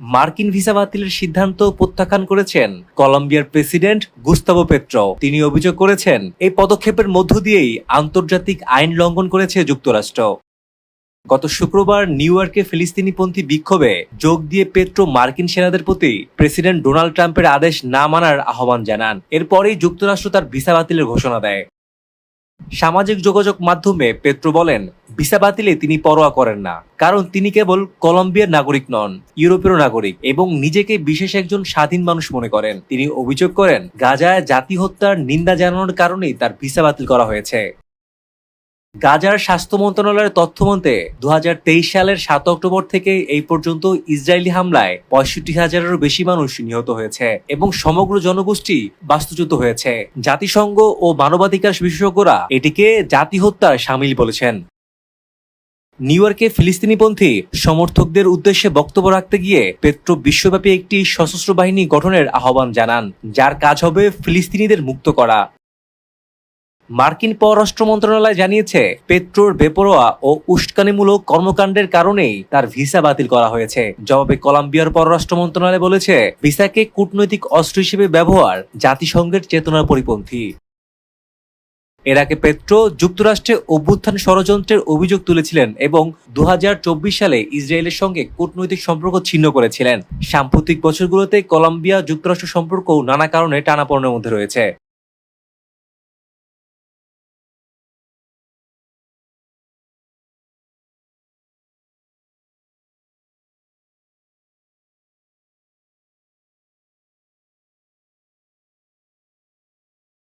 মার্কিন ভিসা বাতিলের সিদ্ধান্ত প্রত্যাখ্যান করেছেন কলম্বিয়ার প্রেসিডেন্ট গুস্তাবো পেট্রো তিনি অভিযোগ করেছেন, এই পদক্ষেপের মধ্য দিয়েই আন্তর্জাতিক আইন লঙ্ঘন করেছে যুক্তরাষ্ট্র। গত শুক্রবার নিউ ইয়র্কে ফিলিস্তিনিপন্থী বিক্ষোভে যোগ দিয়ে পেট্রো মার্কিন সেনাদের প্রতি প্রেসিডেন্ট ডোনাল্ড ট্রাম্পের আদেশ না মানার আহ্বান জানান। এরপরেই যুক্তরাষ্ট্র তার ভিসা বাতিলের ঘোষণা দেয়। সামাজিক যোগাযোগ মাধ্যমে পেট্রো বলেন, ভিসা বাতিলে তিনি পরোয়া করেন না, কারণ তিনি কেবল কলম্বিয়ার নাগরিক নন, ইউরোপীয় নাগরিক এবং নিজেকে বিশেষ একজন স্বাধীন মানুষ মনে করেন। তিনি অভিযোগ করেন, গাজায় জাতি হত্যার নিন্দা জানানোর কারণেই তার ভিসা বাতিল করা হয়েছে। গাজার স্বাস্থ্য মন্ত্রণালয়ের তথ্য মতে দু সালের সাত অক্টোবর থেকে এই পর্যন্ত ইসরায়েলি হামলায় পঁয়ষট্টি হাজারেরও বেশি মানুষ নিহত হয়েছে এবং সমগ্র জনগোষ্ঠী বাস্তুচ্যুত হয়েছে। জাতিসংঘ ও মানবাধিকার বিশেষজ্ঞরা এটিকে জাতি হত্যার সামিল বলেছেন। নিউ ইয়র্কে ফিলিস্তিনিপন্থী সমর্থকদের উদ্দেশ্যে বক্তব্য রাখতে গিয়ে পেট্রো বিশ্বব্যাপী একটি সশস্ত্র বাহিনী গঠনের আহ্বান জানান, যার কাজ হবে ফিলিস্তিনিদের মুক্ত করা। মার্কিন পররাষ্ট্র মন্ত্রণালয় জানিয়েছে, পেট্রোর বেপরোয়া ও উস্কানিমূলক কর্মকাণ্ডের কারণেই তার ভিসা বাতিল করা হয়েছে। জবাবে কলম্বিয়ার পররাষ্ট্র মন্ত্রণালয় বলেছে, ভিসাকে কূটনৈতিক অস্ত্র হিসেবে ব্যবহার জাতিসংঘের চেতনার পরিপন্থী। এর আগে পেট্রো যুক্তরাষ্ট্রে অভ্যুত্থান ষড়যন্ত্রের অভিযোগ তুলেছিলেন এবং দু হাজার চব্বিশ সালে ইসরায়েলের সঙ্গে কূটনৈতিক সম্পর্ক ছিন্ন করেছিলেন। সাম্প্রতিক বছরগুলোতে কলম্বিয়া যুক্তরাষ্ট্র সম্পর্কও নানা কারণে টানাপোড়েনের মধ্যে রয়েছে।